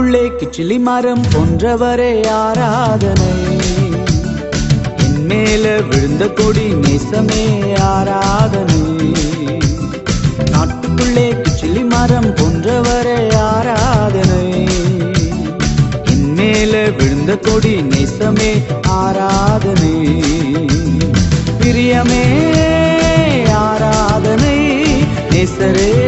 காட்டுக்குள்ளே கிச்சிலி மரம் போன்றவரே ஆராதனை. என் மேல விழுந்த கொடி நேசமே ஆராதனை. நாட்டுக்குள்ளே கிச்சிலி மரம் போன்றவரே ஆராதனை. என் மேல விழுந்த கொடி நேசமே ஆராதனை. பிரியமே ஆராதனை. நேசரே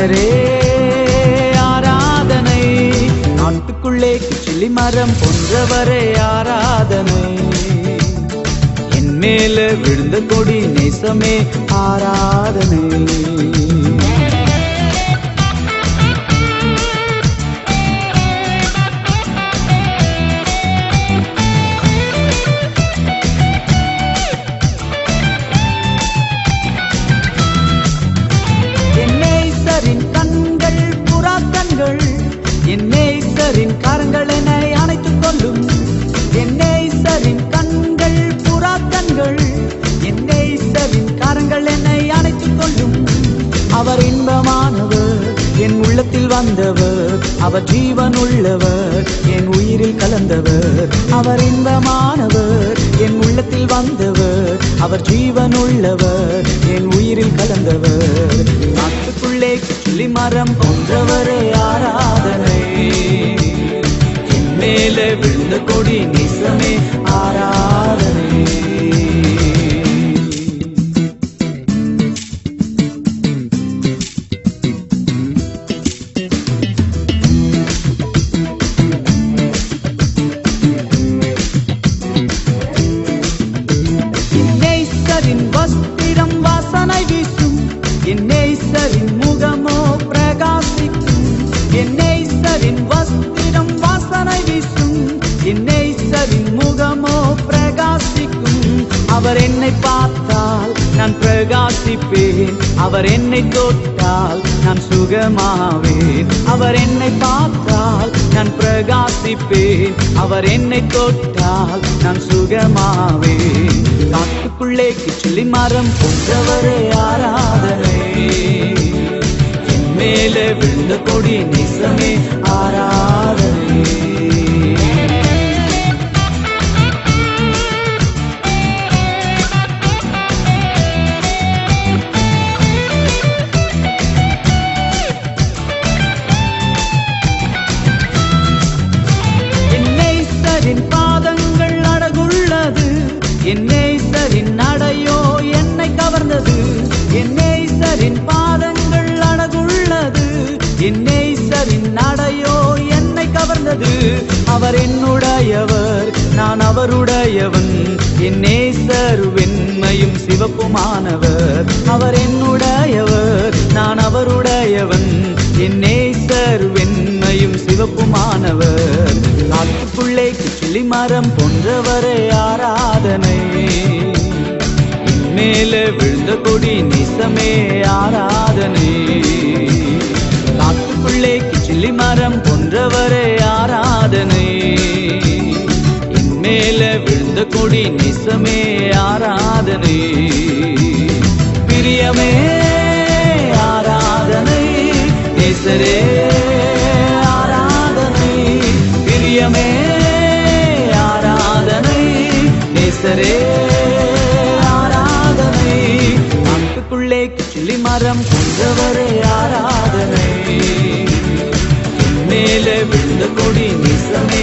நேசரே ஆராதனை. நாட்டுக்குள்ளே கிச்சிலி மரம் போன்றவரே ஆராதனை. என் மேல விழுந்த கொடி நேசமே ஆராதனை. வந்தவர் அவர் ஜீவன் உள்ளவர் என் உயிரில் கலந்தவர். அவர் இன்பமானவர் என் உள்ளத்தில் வந்தவர். அவர் ஜீவன் உள்ளவர் என் உயிரில் கலந்தவர். நாட்டுக்குள்ளே கிளி மரம் போன்றவரே ஆராதனை. என் மேல விழுந்த கொடி நிசமே பார்த்தால் நான் பிரகாசிப்பேன். அவர் என்னை தொட்டால் நான் சுகமாவேன். அவர் என்னை பார்த்தால் நான் பிரகாசிப்பேன். அவர் என்னை தொட்டால் நான் சுகமாவேன். காட்டுக்குள்ளே கிச்சிலி மரம் போன்றவரே ஆராதனை. என் மேல விழுந்த கொடி வந்தது அவர் என்னுடையவர் நான் அவருடையவன். என் நேசர் வெண்மையும் சிவப்புமானவர். அவர் என்னுடையவர் நான் அவருடையவன். என் நேசர் வெண்மையும் சிவப்புமானவர். காட்டுக்குள்ளே கிளி மரம் போன்றவரே ஆராதனை. மேலே விழுந்த கொடி நிசமே ஆரா கிச்சிலி மரம் போன்றவரே ஆராதனை. என் மேல விழுந்த கொடி நிசமே ஆராதனை. பிரியமே ஆராதனை. நேசரே ஆராதனை. பிரியமே ஆராதனை. நேசரே ஆராதனை. நாட்டுக்குள்ளே கிச்சிலி மரம் கொன்றவரே ஆராதனை. என் மேல விழுந்த கொடி நிசமே